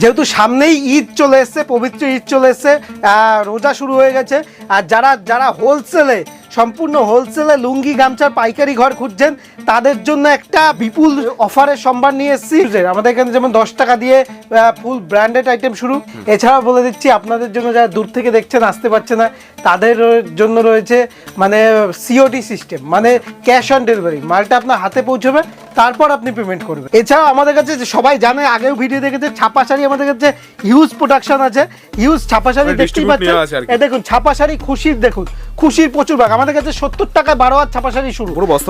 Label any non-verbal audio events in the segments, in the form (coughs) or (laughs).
যেহেতু সামনেই ঈদ চলে এসছে, পবিত্র ঈদ চলে এসছে রোজা শুরু হয়ে গেছে। আর যারা যারা হোলসেলে সম্পূর্ণ হোলসেলে লুঙ্গি গামছার পাইকারি ঘর খুঁজছেন। তাদের জন্য একটা বিপুল অফারের সম্ভার নিয়ে এসেছি। আমাদের এখানে যেমন দশ টাকা দিয়ে ফুল ব্র্যান্ডেড আইটেম শুরু। এছাড়া বলে দিচ্ছি আপনাদের জন্য যারা দূর থেকে দেখছেন আসতে পারছে না তাদের জন্য রয়েছে মানে সিওডি সিস্টেম মানে ক্যাশ অন ডেলিভারি মালটা আপনার হাতে পৌঁছবে তারপর আপনি পেমেন্ট করবেন। এছাড়া আমাদের কাছে যে সবাই জানে আগেও ভিডিও দেখেছে ছাপা শাড়ি আমাদের কাছে হিউজ প্রোডাকশন আছে। হিউজ ছাপা শাড়ি দেখতেই পাচ্ছেন। দেখুন ছাপা শাড়ি খুশির দেখুন। খুশির প্রচুর ভাগ। আমাদের কাছে সত্তর টাকায় বারো হাত ছাপা শাড়ি শুরু। পুরো বস্তা।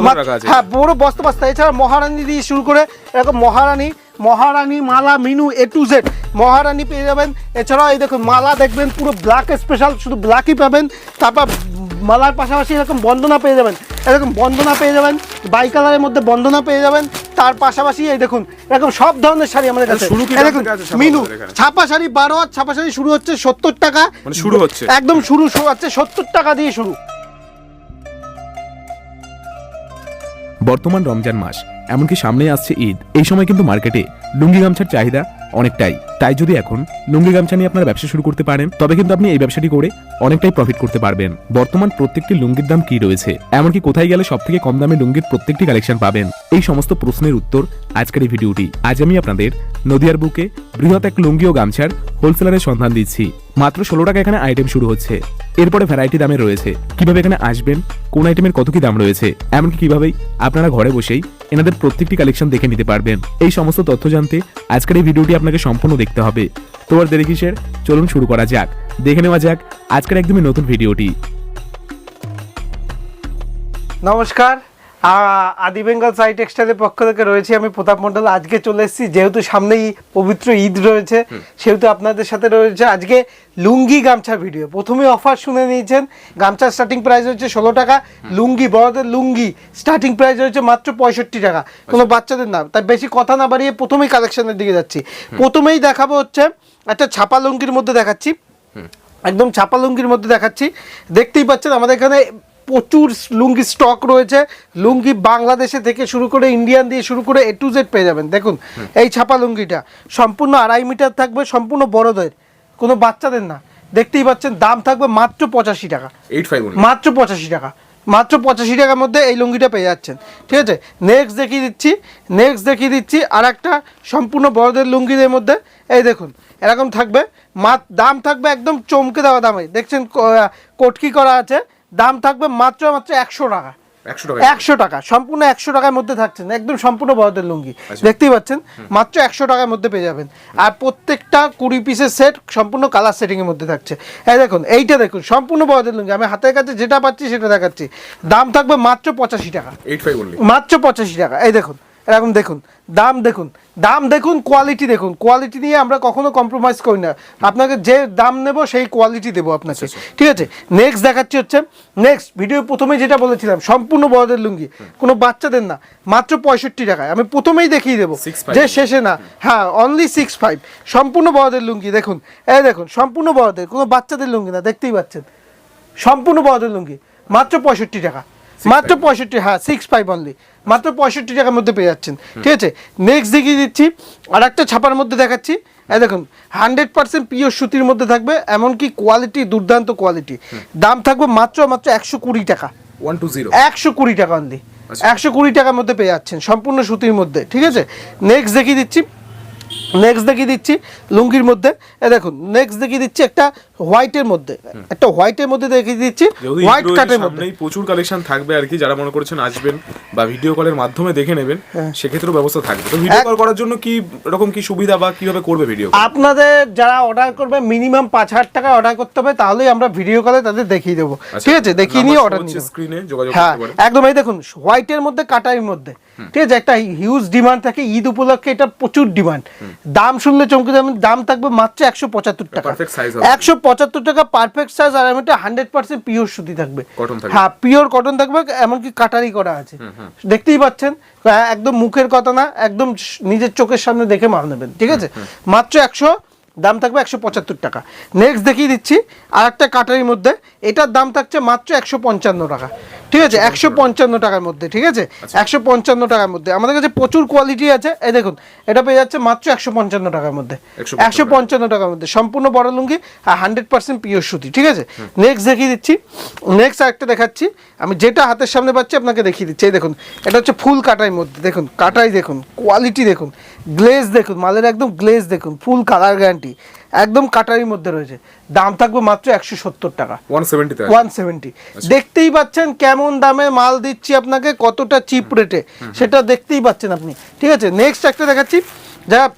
হ্যাঁ বড় বস্তা বস্তা। এছাড়া মহারানী দিয়ে শুরু করে এরকম মহারানী মহারানী মালা Minu A to Z Maharani পেয়ে যাবেন। এছাড়াও এই দেখুন মালা দেখবেন পুরো ব্ল্যাক স্পেশাল শুধু ব্ল্যাকই পাবেন। তারপর মালার পাশাপাশি এরকম বন্দনা পেয়ে যাবেন। এরকম বন্দনা পেয়ে যাবেন বাই কালারের মধ্যে বন্দনা পেয়ে যাবেন তার পাশাপাশি এই দেখুন এরকম সব ধরনের শাড়ি আমাদের কাছে। দেখুন ছাপা মিনু ছাপা শাড়ি বারো হাত ছাপা শাড়ি শুরু হচ্ছে সত্তর টাকা। মানে শুরু হচ্ছে? একদম শুরু শুরু হচ্ছে সত্তর টাকা দিয়ে শুরু। বর্তমান রমজান মাস এমনকি সামনেই আসছে ঈদ। এই সময় কিন্তু মার্কেটে লুঙ্গি গামছার চাহিদা অনেকটাই। তাই যদি এখন লুঙ্গি গামছা নিয়ে আপনার ব্যবসা শুরু করতে পারেন, তবে কিন্তু আপনি এই ব্যবসাটি করে অনেকটাই প্রফিট করতে পারবেন। বর্তমান প্রত্যেকটি লুঙ্গির দাম কি রয়েছে? এমনকি কোথায় গেলে সব থেকে কম দামে লুঙ্গির প্রত্যেকটি কালেকশন পাবেন? এই সমস্ত প্রশ্নের উত্তর আজকের এই ভিডিওটি। আজ আমি আপনাদের নদিয়ার বুকে বৃহৎ এক লুঙ্গি ও গামছার হোলসেলারের সন্ধান দিচ্ছি। মাত্র ষোলো টাকা এখানে আইটেম শুরু হচ্ছে। এরপরে ভ্যারাইটি দামে রয়েছে। কীভাবে এখানে আসবেন, কোন আইটেমের কত কি দাম রয়েছে, এমনকি কিভাবেই আপনারা ঘরে বসেই এনাদের প্রত্যেকটি কালেকশন দেখে নিতে পারবেন। এই সমস্ত তথ্য জানতে আজকের এই ভিডিওটি আপনাকে সম্পূর্ণ দেখতে হবে। তো আর দেরি কিসের? চলুন শুরু করা যাক। দেখে নেওয়া যাক আজকের একদমই নতুন ভিডিওটি। নমস্কার আদি বেঙ্গল সাই টেক্সটাইলের পক্ষ থেকে রয়েছে আমি প্রতাপ মণ্ডল। আজকে চলে এসেছি যেহেতু সামনেই পবিত্র ঈদ রয়েছে সেহেতু আপনাদের সাথে রয়েছে আজকে লুঙ্গি গামছার ভিডিও। প্রথমে অফার শুনে নিয়েছেন গামছার স্টার্টিং প্রাইস হচ্ছে ষোলো টাকা লুঙ্গি বড়দের লুঙ্গি স্টার্টিং প্রাইস হচ্ছে মাত্র পঁয়ষট্টি টাকা। কোনো বাচ্চাদের না তাই বেশি কথা না বাড়িয়ে প্রথমেই কালেকশনের দিকে যাচ্ছি। প্রথমেই দেখাবো হচ্ছে একটা ছাপা লুঙ্গির মধ্যে দেখাচ্ছি। একদম ছাপা লুঙ্গির মধ্যে দেখাচ্ছি। দেখতেই পাচ্ছেন আমাদের এখানে প্রচুর লুঙ্গি স্টক রয়েছে। লুঙ্গি বাংলাদেশে থেকে শুরু করে ইন্ডিয়ান দিয়ে শুরু করে এ টু জেড পেয়ে যাবেন। দেখুন এই ছাপা লুঙ্গিটা সম্পূর্ণ আড়াই মিটার থাকবে সম্পূর্ণ বড়দের। কোনো বাচ্চাদের না। দেখতেই পাচ্ছেন দাম থাকবে মাত্র পঁচাশি টাকা। মাত্র পঁচাশি টাকা। মাত্র পঁচাশি টাকার মধ্যে এই লুঙ্গিটা পেয়ে যাচ্ছেন। ঠিক আছে? নেক্সট দেখিয়ে দিচ্ছি। নেক্সট দেখিয়ে দিচ্ছি আর একটা সম্পূর্ণ বড়দের লুঙ্গিদের মধ্যে। এই দেখুন এরকম থাকবে। মাত দাম থাকবে একদম চমকে দেওয়া দামে। দেখছেন কোটকি করা আছে। দাম থাকবে মাত্র মাত্র একশো টাকা। একশো টাকা। সম্পূর্ণ একশো টাকার মধ্যে থাকছেন একদম সম্পূর্ণ বড়দের লুঙ্গি। দেখতেই পাচ্ছেন? মাত্র একশো টাকার মধ্যে পেয়ে যাবেন। আর প্রত্যেকটা কুড়ি পিসের সেট সম্পূর্ণ কালার সেটিং এর মধ্যে থাকছে। হ্যাঁ দেখুন এইটা দেখুন সম্পূর্ণ বড়দের লুঙ্গি। আমি হাতের কাছে যেটা পাচ্ছি সেটা দেখাচ্ছি। দাম থাকবে মাত্র পঁচাশি টাকা। মাত্র পঁচাশি টাকা। এই দেখুন এরকম দেখুন দাম দেখুন দাম দেখুন কোয়ালিটি দেখুন। কোয়ালিটি নিয়ে আমরা কখনো কম্প্রোমাইজ করি না। আপনাকে যে দাম নেব সেই কোয়ালিটি দেবো আপনাকে। ঠিক আছে? নেক্সট দেখাচ্ছি হচ্ছে নেক্সট ভিডিও প্রথমে যেটা বলেছিলাম সম্পূর্ণ বড়দের লুঙ্গি। কোনো বাচ্চাদের না মাত্র পঁয়ষট্টি টাকায়। আমি প্রথমেই দেখিয়ে দেবো 6.5 যে শেষে না হ্যাঁ অনলি সিক্স ফাইভ সম্পূর্ণ বড়দের লুঙ্গি দেখুন। এই দেখুন সম্পূর্ণ বড়দের কোনো বাচ্চাদের লুঙ্গি না দেখতেই পাচ্ছেন। সম্পূর্ণ বড়দের লুঙ্গি মাত্র পঁয়ষট্টি টাকা। মাত্র পঁয়ষট্টি হ্যাঁ সিক্স ফাইভ অনলি মাত্র পঁয়ষট্টি টাকার মধ্যে পেয়ে যাচ্ছেন। ঠিক আছে? নেক্সট দেখিয়ে দিচ্ছি আর একটা ছাপার মধ্যে দেখাচ্ছি। দেখুন হান্ড্রেড পার্সেন্ট পিওর সুতির মধ্যে থাকবে এমনকি কোয়ালিটি দুর্দান্ত কোয়ালিটি দাম থাকবে মাত্র মাত্র একশো কুড়ি টাকা। ওয়ান টু জিরো একশো কুড়ি টাকা অনলি আচ্ছা। একশো কুড়ি টাকার মধ্যে পেয়ে যাচ্ছেন সম্পূর্ণ সুতির মধ্যে। ঠিক আছে? নেক্সট দেখিয়ে দিচ্ছি। নেক্সট দেখিয়ে দিচ্ছি লুঙ্গির মধ্যে। এ দেখুন নেক্সট দেখিয়ে দিচ্ছি একটা হোয়াইটের মধ্যে। একটা হোয়াইটের মধ্যে দেখিয়ে দিচ্ছি হোয়াইট কাটের মধ্যে। প্রচুর কালেকশন থাকবে আর কি যারা মনে করছেন আসবেন বা ভিডিও কলের মাধ্যমে দেখে নেবেন হ্যাঁ। সেক্ষেত্রেও ব্যবস্থা থাকবে। তো ভিডিও কল করার জন্য কি রকম কি সুবিধা বা কীভাবে করবে ভিডিও আপনাদের যারা অর্ডার করবে মিনিমাম পাঁচ হাজার টাকা অর্ডার করতে হবে তাহলেই আমরা ভিডিও কলে তাদের দেখিয়ে দেবো। ঠিক আছে? দেখিয়ে নিয়ে অর্ডার নিয়ে স্ক্রিনে যোগাযোগ হ্যাঁ করতে পারেন। একদম এই দেখুন হোয়াইটের মধ্যে কাটারির মধ্যে। ঠিক আছে? একটা হিউজ ডিমান্ড থাকে ঈদ উপলক্ষে এটা প্রচুর ডিমান্ড দাম শুনলে চমকে যাবেন দাম থাকবে মাত্র একশো পঁচাত্তর টাকা। একশো পঁচাত্তর টাকা পারফেক্ট সাইজ আর এটা হান্ড্রেড পার্সেন্ট পিওর সুতি থাকবে। হ্যাঁ পিওর কটন থাকবে এমনকি কাটারি করা আছে। দেখতেই পাচ্ছেন হ্যাঁ, একদম মুখের কথা না একদম নিজের চোখের সামনে দেখে মাল নেবেন ঠিক আছে? মাত্র একশো দাম থাকবে একশো পঁচাত্তর টাকা। নেক্সট দেখিয়ে দিচ্ছি আর একটা কাটারির মধ্যে এটার দাম থাকছে মাত্র একশো পঞ্চান্ন টাকা। ঠিক আছে একশো পঞ্চান্ন টাকার মধ্যে ঠিক আছে? একশো পঞ্চান্ন টাকার মধ্যে। আমাদের কাছে প্রচুর কোয়ালিটি আছে। এই দেখুন এটা পেয়ে যাচ্ছে মাত্র একশো পঞ্চান্ন টাকার মধ্যে। একশো পঞ্চান্ন টাকার মধ্যে। সম্পূর্ণ বড় লুঙ্গি আর হান্ড্রেড পার্সেন্ট পিওর সুতি ঠিক আছে? নেক্সট দেখিয়ে দিচ্ছি। নেক্সট আরেকটা দেখাচ্ছি। আমি যেটা হাতের সামনে পাচ্ছি আপনাকে দেখিয়ে দিচ্ছি। এই দেখুন এটা হচ্ছে ফুল কাটাই মধ্যে। দেখুন কাটাই দেখুন কোয়ালিটি দেখুন। গ্লেজ দেখুন মালের একদম গ্লেজ দেখুন। ফুল কালার গ্যারান্টি একদম কাটারির মধ্যে রয়েছে। দাম থাকবে মাত্র একশো সত্তর টাকা। ওয়ান সেভেন্টি দেখতেই পাচ্ছেন কেমন দামে মাল দিচ্ছি আপনাকে কতটা চিপ রেটে সেটা দেখতেই পাচ্ছেন আপনি। ঠিক আছে নেক্সট একটা দেখাচ্ছি। যা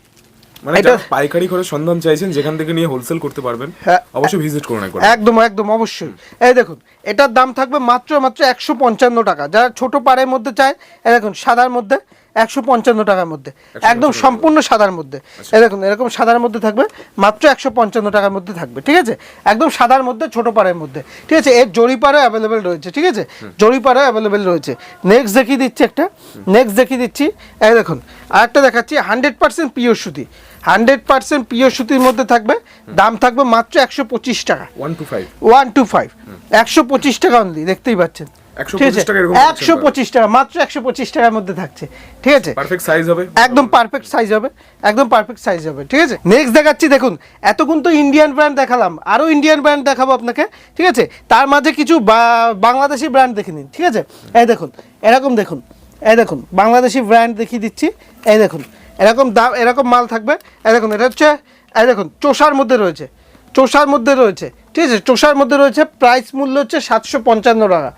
মানে এটা- পাইকারি করে সন্ধান চাইছেন যেখান থেকে নিয়ে হোলসেল করতে পারবেন হ্যাঁ। অবশ্যই ভিজিট করুন একবার একদম একদম অবশ্যই। এই দেখুন এটার দাম থাকবে মাত্র মাত্র একশো পঞ্চান্ন টাকা। যারা ছোট পাড়ের মধ্যে চায় দেখুন সাদার মধ্যে। একশো পঞ্চান্ন টাকার মধ্যে। একদম সম্পূর্ণ সাদার মধ্যে। এই দেখুন এরকম সাদার মধ্যে থাকবে মাত্র একশো পঞ্চান্ন টাকার মধ্যে থাকবে ঠিক আছে? একদম সাদার মধ্যে ছোট পাড়ের মধ্যে ঠিক আছে? এর জরিপারও অ্যাভেলেবেল রয়েছে ঠিক আছে? জরিপারও অ্যাভেলেবেল রয়েছে। নেক্সট দেখিয়ে দিচ্ছি একটা নেক্সট দেখিয়ে দিচ্ছি এই দেখুন আর একটা দেখাচ্ছি হান্ড্রেড পার্সেন্ট পিওর সুতি। হান্ড্রেড পার্সেন্ট পিওর সুতির মধ্যে থাকবে দাম থাকবে মাত্র একশো পঁচিশ টাকা। One two five one two five একশো পঁচিশ টাকা অনলি দেখতেই পাচ্ছেন। 125 টাকা এরকম একশো পঁচিশ টাকা মাত্র একশো পঁচিশ টাকার মধ্যে থাকছে ঠিক আছে? পারফেক্ট সাইজ হবে। একদম পারফেক্ট সাইজ হবে একদম পারফেক্ট সাইজ হবে ঠিক আছে? নেক্সট দেখাচ্ছি দেখুন এতক্ষণ তো ইন্ডিয়ান ব্র্যান্ড দেখালাম আরও ইন্ডিয়ান ব্র্যান্ড দেখাবো আপনাকে ঠিক আছে? তার মাঝে কিছু বাংলাদেশি ব্র্যান্ড দেখে নিন ঠিক আছে? এই দেখুন এরকম দেখুন এই দেখুন বাংলাদেশি ব্র্যান্ড দেখিয়ে দিচ্ছি এই দেখুন এরকম দাম এরকম মাল থাকবে এই দেখুন এটা হচ্ছে এই দেখুন চোষার মধ্যে রয়েছে চোষার মধ্যে রয়েছে ঠিক আছে চোষার মধ্যে রয়েছে প্রাইস মূল্য হচ্ছে সাতশো পঞ্চান্ন টাকা।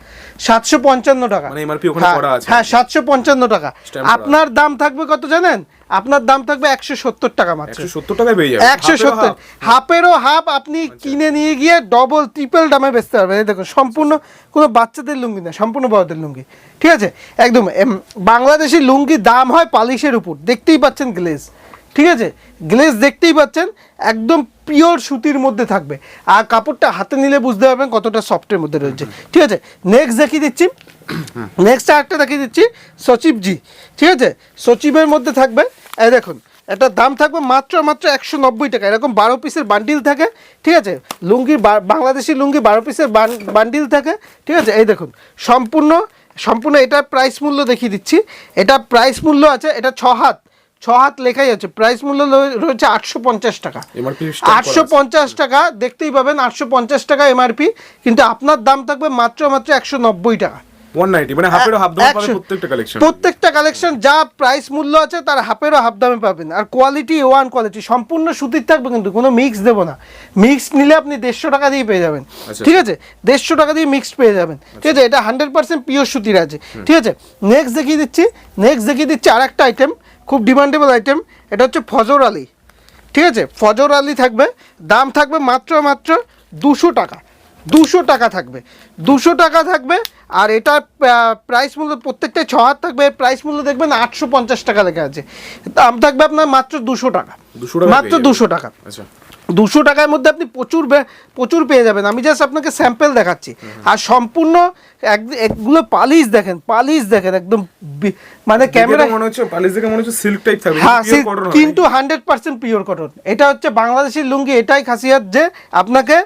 সাতশো পঞ্চান্ন টাকা। মানে হ্যাঁ। হ্যাঁ সাতশো পঞ্চান্ন টাকা। আপনার দাম থাকবে কত জানেন? আপনার দাম থাকবে একশো সত্তর টাকা মাত্র। সত্তর পেয়ে যাবে একশো সত্তর। হাফেরও হাফ। আপনি কিনে নিয়ে গিয়ে ডবল ট্রিপল দামে বেচতে পারবেন। এই দেখুন সম্পূর্ণ কোনো বাচ্চাদের লুঙ্গি না সম্পূর্ণ বড়দের লুঙ্গি। ঠিক আছে? একদম বাংলাদেশি লুঙ্গি দাম হয় পালিশের উপর। দেখতেই পাচ্ছেন গ্লেজ ঠিক আছে? গ্লেজ দেখতেই পাচ্ছেন, একদম পিওর সুতির মধ্যে থাকবে। আর কাপড়টা হাতে নিলে বুঝতে পারবেন কতটা সফটের মধ্যে রয়েছে। ঠিক আছে? নেক্সট দেখিয়ে দিচ্ছি। নেক্সট আরেকটা দেখিয়ে দিচ্ছি, সচিব জি। ঠিক আছে? সচিবের মধ্যে থাকবে, এই দেখুন এটার দাম থাকবে মাত্র মাত্র একশো নব্বই টাকা। এরকম বারো পিসের বান্ডিল থাকে, ঠিক আছে? লুঙ্গির বাংলাদেশি লুঙ্গি বারো পিসের বান্ডিল থাকে, ঠিক আছে? এই দেখুন, সম্পূর্ণ সম্পূর্ণ এটার প্রাইস মূল্য দেখিয়ে দিচ্ছি। এটা প্রাইস মূল্য আছে, এটা ছ হাত ছ হাত লেখাই আছে। প্রাইস মূল্য রয়েছে আটশো পঞ্চাশ টাকা। আটশো পঞ্চাশ টাকা দেখতেই পাবেন আটশো পঞ্চাশ টাকা এমআরপি কিন্তু আপনার দাম থাকবে মাত্র মাত্র একশো নব্বই টাকা। মানে প্রত্যেকটা কালেকশন যা প্রাইস মূল্য আছে তার হাফেরও হাফ দামে পাবেন। আর কোয়ালিটি ওয়ান কোয়ালিটি সম্পূর্ণ সুতির থাকবে কিন্তু কোনো মিক্স দেবো না। মিক্স নিলে আপনি দেড়শো টাকা দিয়ে পেয়ে যাবেন। আচ্ছা। ঠিক আছে? দেড়শো টাকা দিয়ে মিক্সড পেয়ে যাবেন। ঠিক আছে? এটা হান্ড্রেড পার্সেন্ট পিওর সুতির আছে। ঠিক আছে? নেক্সট দেখিয়ে দিচ্ছি। নেক্সট দেখিয়ে দিচ্ছি আর একটা আইটেম খুব ডিমান্ডেবল আইটেম এটা হচ্ছে ফজর আলী। ঠিক আছে? ফজর আলী থাকবে দাম থাকবে মাত্র মাত্র দুশো টাকা। দুশো টাকা থাকবে। দুশো টাকা থাকবে আর এটার প্রাইস মূল্য প্রত্যেকটা ছ হাত থাকবে এর প্রাইস মূল্য দেখবেন আটশো পঞ্চাশ টাকা লেখা আছে। দাম থাকবে আপনার মাত্র দুশো টাকা। 200 টাকায় মাত্র দুশো টাকা। আচ্ছা। দুশো টাকার মধ্যে আপনি প্রচুর প্রচুর পেয়ে যাবেন। আমি জাস্ট আপনাকে স্যাম্পেল দেখাচ্ছি। আর সম্পূর্ণ এক- এগুলো পালিশ দেখেন পালিশ দেখেন একদম মানে ক্যামেরা মনে হচ্ছে পালিশ দেখে মনে হচ্ছে সিল্ক টাইপ থাকবে হ্যাঁ। কিন্তু হান্ড্রেড পার্সেন্ট পিওর কটন এটা হচ্ছে বাংলাদেশি লুঙ্গি এটাই খাসিয়াত যে আপনাকে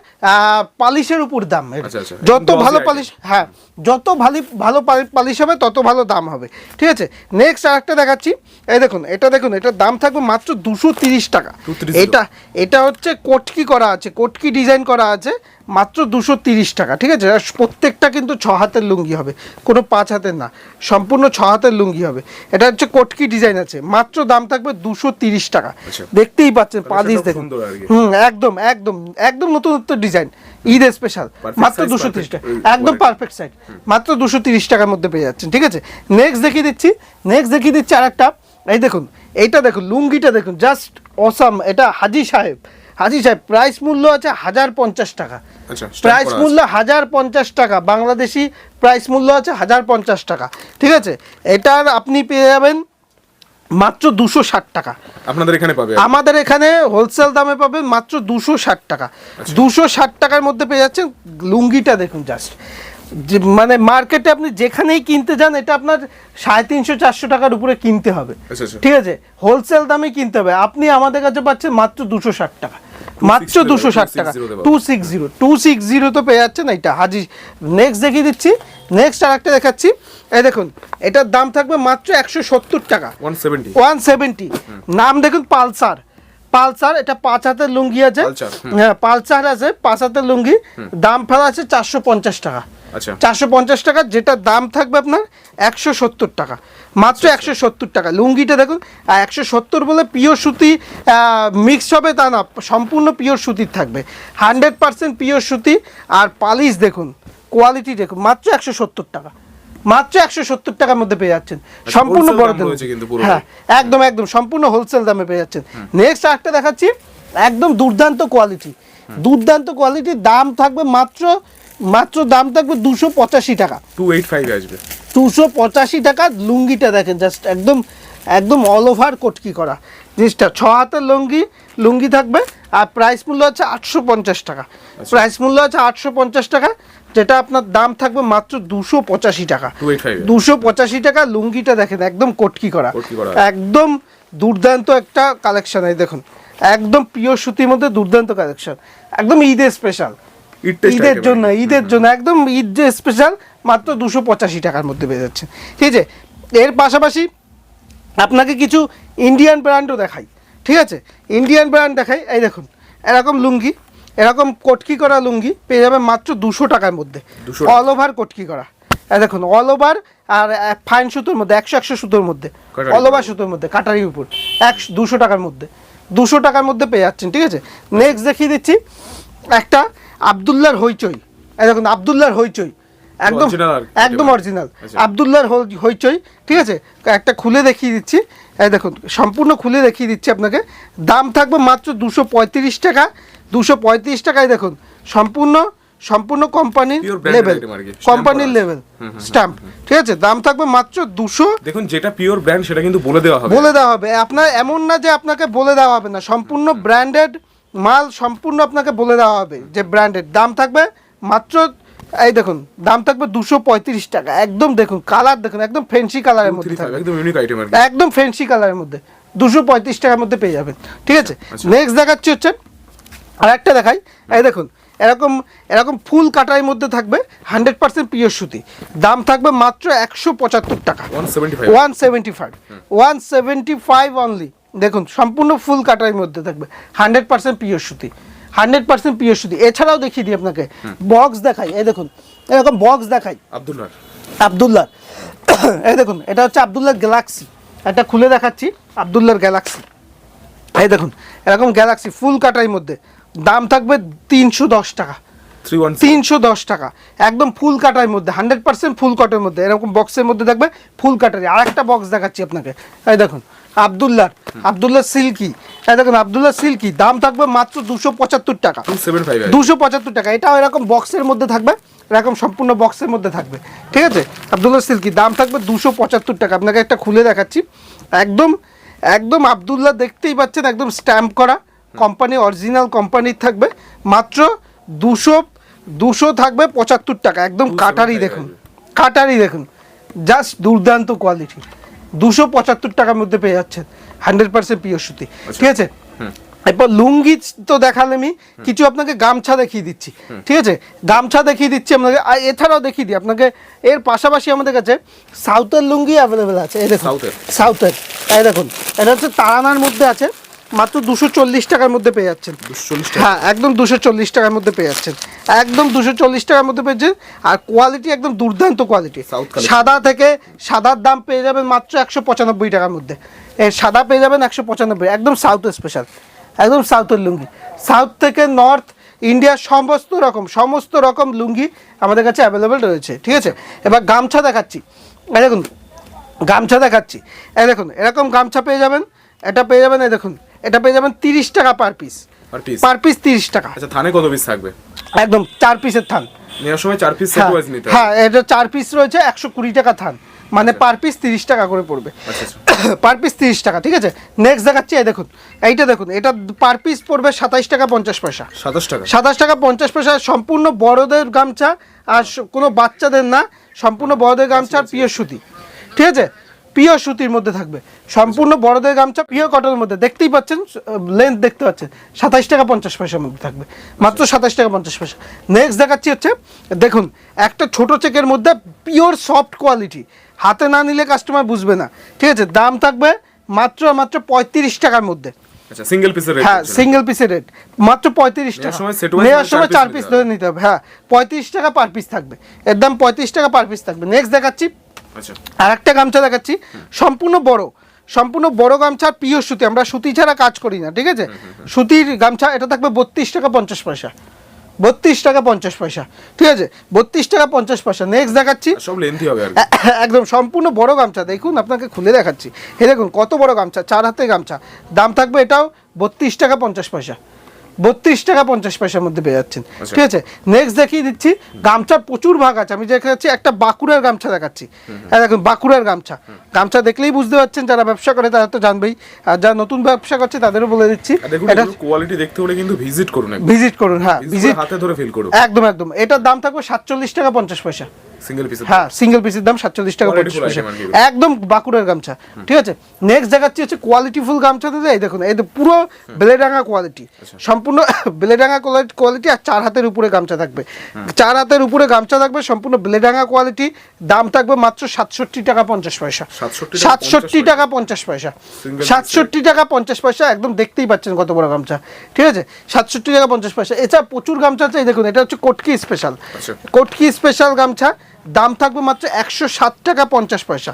পালিশের উপর দাম। আচ্ছা, আচ্ছা। যত ভালো পালিশ হ্যাঁ যত ভালো ভালো পালিশ হবে তত ভালো দাম হবে। ঠিক আছে? নেক্সট আরেকটা দেখাচ্ছি। এই দেখুন এটা দেখুন এটার দাম থাকবে মাত্র দুশো তিরিশ টাকা। এটা এটা হচ্ছে কোটকি করা আছে কোটকি ডিজাইন করা আছে। মাত্র দুশো তিরিশ টাকা ঠিক আছে? প্রত্যেকটা কিন্তু ছ হাতের লুঙ্গি হবে কোনো পাঁচ হাতের না সম্পূর্ণ ছ হাতের লুঙ্গি হবে। এটা হচ্ছে কটকি ডিজাইন আছে মাত্র দাম থাকবে দুশো তিরিশ টাকা। আচ্ছা। দেখতেই পাচ্ছেন পালিশ দেখুন। হুম একদম একদম একদম নতুনত্ব ডিজাইন ঈদ স্পেশাল মাত্র দুশো তিরিশ টাকা। একদম পারফেক্ট সাইড মাত্র দুশো তিরিশ টাকার মধ্যে পেয়ে যাচ্ছেন ঠিক আছে? নেক্সট দেখিয়ে দিচ্ছি নেক্সট দেখিয়ে দিচ্ছি আর একটা এই দেখুন এইটা দেখুন লুঙ্গিটা দেখুন জাস্ট অসাম এটা হাজি সাহেব। হাজি সাহেব প্রাইস মূল্য আছে হাজার পঞ্চাশ টাকা। আচ্ছা, প্রাইস মূল্য হাজার পঞ্চাশ টাকা বাংলাদেশি প্রাইস মূল্য আছে হাজার পঞ্চাশ টাকা। ঠিক আছে? এটার আপনি পেয়ে যাবেন মাত্র দুশো ষাট টাকা। আপনাদের এখানে পাবে আমাদের এখানে হোলসেল দামে পাবেন মাত্র দুশো ষাট টাকা। দুশো ষাট টাকার মধ্যে পেয়ে যাচ্ছেন লুঙ্গিটা দেখুন জাস্ট যে মানে মার্কেটে আপনি যেখানেই কিনতে যান এটা আপনার সাড়ে তিনশো চারশো টাকার উপরে কিনতে হবে। আচ্ছা, আচ্ছা। ঠিক আছে? হোলসেল দামে কিনতে হবে। আপনি আমাদের কাছে পাচ্ছেন মাত্র দুশো ষাট টাকা। মাত্র দুশো ষাট টাকা। 260 তে পাবো। Two six zero two six zero তো পেয়ে যাচ্ছে না এটা। হাজি নেক্সট দেখিয়ে দিচ্ছি। নেক্সট আর একটা দেখাচ্ছি। এই দেখুন এটার দাম থাকবে মাত্র একশো সত্তর টাকা। ওয়ান সেভেন্টি নাম দেখুন পালসার। পালসার এটা পাঁচ হাতের লুঙ্গি আছে। হ্যাঁ পালসার আছে পাঁচ হাতের লুঙ্গি। দাম ফেলা আছে চারশো পঞ্চাশ টাকা। আচ্ছা। চারশো পঞ্চাশ টাকা যেটা দাম থাকবে আপনার একশো সত্তর টাকা। মাত্র একশো সত্তর টাকা। লুঙ্গিটা দেখুন আর একশো সত্তর বলে পিওর সুতি মিক্স হবে তা না সম্পূর্ণ পিওর সুতির থাকবে। হান্ড্রেড পার্সেন্ট পিওর সুতি আর পালিশ দেখুন কোয়ালিটি দেখুন মাত্র একশো সত্তর টাকা। মাত্র একশো সত্তর টাকার মধ্যে পেয়ে যাচ্ছেন। সম্পূর্ণ বড় দাম। হ্যাঁ একদম একদম সম্পূর্ণ হোলসেল দামে পেয়ে যাচ্ছেন। নেক্সট আরেকটা দেখাচ্ছি একদম দুর্দান্ত কোয়ালিটি দুর্দান্ত কোয়ালিটির দাম থাকবে মাত্র মাত্র দাম থাকবে দুশো পঁচাশি টাকা। টু এইট ফাইভ আসবে। দুশো পঁচাশি টাকা লুঙ্গিটা দেখেন জাস্ট একদম একদম অল ওভার কটকি করা। জিনিসটা ছ হাতের লুঙ্গি লুঙ্গি থাকবে আর প্রাইস মূল্য আছে আটশো পঞ্চাশ টাকা। প্রাইস মূল্য আছে আটশো পঞ্চাশ টাকা যেটা আপনার দাম থাকবে মাত্র দুশো পঁচাশি টাকা। দুশো পঁচাশি টাকা লুঙ্গিটা দেখেন একদম কটকি করা। কটকি করা। একদম দুর্দান্ত একটা কালেকশন এই দেখুন। একদম পিওর সুতির মধ্যে দুর্দান্ত কালেকশন একদম ঈদের স্পেশাল ঈদের জন্য ঈদের জন্য। একদম ঈদ যে স্পেশাল মাত্র দুশো পঁচাশি টাকার মধ্যে পেয়ে যাচ্ছে ঠিক আছে? এর পাশাপাশি আপনাকে কিছু ইন্ডিয়ান ব্র্যান্ডও দেখাই। ঠিক আছে? ইন্ডিয়ান ব্র্যান্ড দেখাই। এই দেখুন এরকম লুঙ্গি এরকম কটকি করা লুঙ্গি পেয়ে যাবে মাত্র দুশো টাকার মধ্যে। অল ওভার কটকি করা। এই দেখুন অল ওভার আর ফাইন সুতোর মধ্যে একশো একশো সুতোর মধ্যে। অল ওভার সুতোর মধ্যে কাটারির উপর। একশো দুশো টাকার মধ্যে। দুশো টাকার মধ্যে পেয়ে যাচ্ছেন ঠিক আছে? নেক্সট দেখিয়ে দিচ্ছি একটা আবদুল্লার হইচই। এই দেখুন আবদুল্লার হইচই। একদম একদম। অরিজিনাল আচ্ছা। আবদুল্লার হই- হইচই ঠিক আছে? একটা খুলে দেখিয়ে দিচ্ছি। এই দেখুন সম্পূর্ণ খুলে দেখিয়ে দিচ্ছি আপনাকে। দাম থাকবে মাত্র দুশো পঁয়ত্রিশ টাকা। দুশো পঁয়ত্রিশ টাকায় দেখুন সম্পূর্ণ সম্পূর্ণ কোম্পানির লেভেল কোম্পানির লেভেল স্ট্যাম্প ঠিক আছে? দাম থাকবে মাত্র দুশো দেখুন যেটা পিওর ব্র্যান্ড সেটা কিন্তু বলে দেওয়া হবে। বলে দেওয়া হবে। আপনার এমন না যে আপনাকে বলে দেওয়া হবে না। সম্পূর্ণ ব্র্যান্ডেড মাল সম্পূর্ণ আপনাকে বলে দেওয়া হবে যে ব্র্যান্ডেড দাম থাকবে মাত্র এই দেখুন দাম থাকবে দুশো পঁয়ত্রিশ টাকা। একদম দেখুন কালার দেখুন একদম ফেন্সি কালারের মধ্যে থাকবে। একদম ফেন্সি কালারের মধ্যে। দুশো পঁয়ত্রিশ টাকার মধ্যে পেয়ে যাবেন। ঠিক আছে? আচ্ছা। নেক্সট দেখাচ্ছি হচ্ছে আর একটা দেখাই। এই দেখুন এরকম এরকম ফুল কাটার মধ্যে থাকবে হান্ড্রেড পার্সেন্ট পিওর সুতি। দাম থাকবে মাত্র একশো পঁচাত্তর টাকা। One seventy five one seventy five only দেখুন সম্পূর্ণ ফুল কাটার মধ্যে থাকবে হান্ড্রেড পার্সেন্ট পিওর সুতি। হান্ড্রেড পার্সেন্ট পিওর সুতি। এছাড়াও দেখিয়ে দিই আপনাকে বক্স দেখাই। এই দেখুন এরকম বক্স দেখাই। আব্দুল্লাহ আবদুল্লাহ এই দেখুন এটা হচ্ছে আবদুল্লাহ গ্যালাক্সি এটা খুলে দেখাচ্ছি আবদুল্লাহর গ্যালাক্সি এই দেখুন এরকম গ্যালাক্সি ফুল কাটার মধ্যে। দাম থাকবে তিনশো দশ টাকা। তিনশো দশ টাকা। একদম ফুল কাটার মধ্যে হান্ড্রেড পার্সেন্ট ফুল কাটার মধ্যে এরকম বক্সের মধ্যে থাকবে ফুল কাটারি। আর একটা বক্স দেখাচ্ছি আপনাকে। এই দেখুন আবদুল্লার আবদুল্লাহ সিল্কি। এই দেখুন আবদুল্লাহ সিল্কি। দাম থাকবে মাত্র দুশো পঁচাত্তর টাকা। দুশো পঁচাত্তর টাকা। এটাও এরকম বক্সের মধ্যে থাকবে এরকম সম্পূর্ণ বক্সের মধ্যে থাকবে। ঠিক আছে? আবদুল্লাহ সিল্কি দাম থাকবে দুশো পঁচাত্তর টাকা। আপনাকে একটা খুলে দেখাচ্ছি। একদম একদম আবদুল্লাহ দেখতেই পাচ্ছেন একদম স্ট্যাম্প করা। কোম্পানি অরিজিনাল কোম্পানির থাকবে মাত্র দুশো দুশো থাকবে পঁচাত্তর টাকা। একদম কাটারি দেখুন কাটারি দেখুন জাস্ট দুর্দান্ত কোয়ালিটি দুশো পঁচাত্তর টাকার মধ্যে পেয়ে যাচ্ছেন হান্ড্রেড পার্সেন্ট পিওর সুতি। ঠিক আছে? এরপর লুঙ্গি তো দেখালামই কিছু আপনাকে গামছা দেখিয়ে দিচ্ছি। ঠিক আছে? গামছা দেখিয়ে দিচ্ছি আপনাকে আর এছাড়াও দেখিয়ে দিই আপনাকে এর পাশাপাশি আমাদের কাছে সাউথের লুঙ্গি অ্যাভেলেবেল আছে। এই দেখুন সাউথের? সাউথের এই দেখুন এটা হচ্ছে তারানার মধ্যে আছে। মাত্র দুশো চল্লিশ টাকার মধ্যে পেয়ে যাচ্ছেন। চল্লিশ হ্যাঁ একদম দুশো চল্লিশ টাকার মধ্যে পেয়ে যাচ্ছেন। একদম দুশো চল্লিশ টাকার মধ্যে পেয়েছেন আর কোয়ালিটি একদম দুর্দান্ত কোয়ালিটি। সাদা থেকে সাদার দাম পেয়ে যাবেন মাত্র একশো পঁচানব্বই টাকার মধ্যে। সাদা পেয়ে যাবেন একশো পঁচানব্বই। একদম সাউথ স্পেশাল একদম সাউথের লুঙ্গি। সাউথ থেকে নর্থ ইন্ডিয়ার সমস্ত রকম সমস্ত রকম লুঙ্গি আমাদের কাছে অ্যাভেলেবেল রয়েছে। ঠিক আছে? এবার গামছা দেখাচ্ছি। এই দেখুন গামছা দেখাচ্ছি। এই দেখুন এরকম গামছা পেয়ে যাবেন। এটা পেয়ে যাবেন এই দেখুন এটা পেয়ে যাবেন তিরিশ টাকা পার পিস পার পিস তিরিশ টাকা। আচ্ছা থানে কত পিস থাকবে? একদম চার পিসের থান। নেওয়ার সময় চার পিস হ্যাঁ নিতে হ্যাঁ এটা চার পিস রয়েছে একশো কুড়ি টাকা থান। মানে পার পিস তিরিশ টাকা করে পড়বে। আচ্ছা আচ্ছা। (coughs) পার পিস তিরিশ টাকা ঠিক আছে? নেক্সট দেখাচ্ছি এই দেখুন এইটা দেখুন এটা পার পিস পড়বে সাতাইশ টাকা পঞ্চাশ পয়সা। সাতাশ টাকা? সাতাশ টাকা পঞ্চাশ পয়সা সম্পূর্ণ বড়দের গামছা আর কোনো বাচ্চাদের না সম্পূর্ণ বড়দের গামছা আর পিওর সুতি। ঠিক আছে? পিওর সুতির মধ্যে থাকবে। সম্পূর্ণ বড়দের গামছা পিওর কটনের মধ্যে। দেখতেই পাচ্ছেন লেন্থ দেখতে পাচ্ছেন। সাতাইশ টাকা পঞ্চাশ পয়সার মধ্যে থাকবে। মাত্র সাতাইশ টাকা পঞ্চাশ পয়সা। নেক্সট দেখাচ্ছি হচ্ছে দেখুন একটা ছোট চেকের মধ্যে পিওর সফট কোয়ালিটি হাতে না নিলে কাস্টমার বুঝবে না। ঠিক আছে দাম থাকবে মাত্র মাত্র পঁয়ত্রিশ টাকার মধ্যে। আচ্ছা সিঙ্গেল পিসের রেট হ্যাঁ সিঙ্গেল পিসের রেট মাত্র পঁয়ত্রিশ টাকা। নেওয়ার সময় চার পিস ধরে নিতে হবে। হ্যাঁ পঁয়ত্রিশ টাকা পার পিস থাকবে। এর দাম পঁয়ত্রিশ টাকা পার পিস থাকবে। নেক্সট দেখাচ্ছি আচ্ছা আর একটা গামছা দেখাচ্ছি। সম্পূর্ণ বড়। সম্পূর্ণ বড় গামছা পিওর সুতি। আমরা সুতি ছাড়া কাজ করি না ঠিক আছে? সুতির গামছা এটা থাকবে বত্রিশ টাকা পঞ্চাশ পয়সা। বত্রিশ টাকা পঞ্চাশ পয়সা ঠিক আছে? বত্রিশ টাকা পঞ্চাশ পয়সা। নেক্সট দেখাচ্ছি। সব লেন্থি হবে আর (laughs) একদম সম্পূর্ণ বড় গামছা। দেখুন আপনাকে খুলে দেখাচ্ছি। এ দেখুন কত বড় গামছা চার হাতে গামছা। দাম থাকবে এটাও বত্রিশ টাকা পঞ্চাশ পয়সা। বত্রিশ টাকা পঞ্চাশ পয়সার মধ্যে পেয়ে যাচ্ছেন। আচ্ছা। ঠিক আছে? নেক্সট দেখিয়ে দিচ্ছি গামছা প্রচুর ভাগ আছে। আমি দেখাচ্ছি একটা বাঁকুড়ার গামছা দেখাচ্ছি। হ্যাঁ দেখুন বাঁকুড়ার গামছা। গামছা দেখলেই বুঝতে পারছেন যারা ব্যবসা করে তারা তো জানবেই। আর যারা নতুন ব্যবসা করছে তাদেরও বলে দিচ্ছি। এটা কোয়ালিটি দেখতে হলে কিন্তু ভিজিট করুন ভিজিট করুন হ্যাঁ ভিজিট হাতে ধরে ফিল করুন। একদম একদম। এটার দাম থাকবে সাতচল্লিশ টাকা পঞ্চাশ পয়সা। সিঙ্গেল পিসের হ্যাঁ সিঙ্গেল পিসের দাম সাতচল্লিশ টাকা full পয়সা। একদম বাঁকুড়ার গামছা ঠিক আছে? নেক্সট দেখাচ্ছি হচ্ছে কোয়ালিটি ফুল গামছা দিলে এই দেখুন এই পুরো বেলেডাঙ্গা কোয়ালিটি আচ্ছা। সম্পূর্ণ (laughs) বেলেডাঙ্গা কোয়ালিটি আর চার হাতের উপরে গামছা থাকবে। চার হাতের উপরে গামছা থাকবে সম্পূর্ণ বেলেডাঙ্গা কোয়ালিটি দাম থাকবে মাত্র সাতষট্টি টাকা পঞ্চাশ পয়সা। 67 টাকা সাতষট্টি 50 টাকা পঞ্চাশ পয়সা। সাতষট্টি টাকা পঞ্চাশ পয়সা একদম দেখতেই পাচ্ছেন কত বড় গামছা। ঠিক আছে? সাতষট্টি টাকা পঞ্চাশ পয়সা। এছাড়া প্রচুর গামছা আছে এই দেখুন এটা হচ্ছে কোটকি স্পেশাল। কোটকি স্পেশাল গামছা দাম থাকবে মাত্র একশো সাত টাকা পঞ্চাশ পয়সা।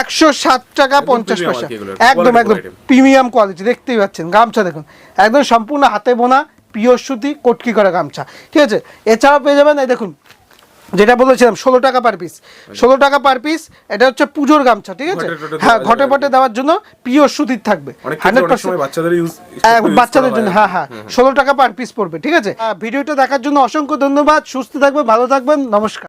একশো সাত টাকা পঞ্চাশ পয়সা। একদম একদম প্রিমিয়াম কোয়ালিটি দেখতেই পাচ্ছেন গামছা দেখুন। একদম সম্পূর্ণ হাতে বোনা পিওর সুতি কটকি করা গামছা। ঠিক আছে? এছাড়াও পেয়ে যাবেন এই দেখুন যেটা বলেছিলাম ষোলো টাকা পার পিস ষোলো টাকা পার পিস এটা হচ্ছে পুজোর গামছা ঠিক আছে? হ্যাঁ ঘটে পটে দেওয়ার জন্য পিওর সুতির থাকবে। অনেক 100% সময় বাচ্চাদের হ্যাঁ, জন্য হ্যাঁ। হ্যাঁ ষোলো টাকা পার পিস পড়বে ঠিক আছে? ভিডিওটা দেখার জন্য অসংখ্য ধন্যবাদ সুস্থ থাকবেন ভালো থাকবেন নমস্কার।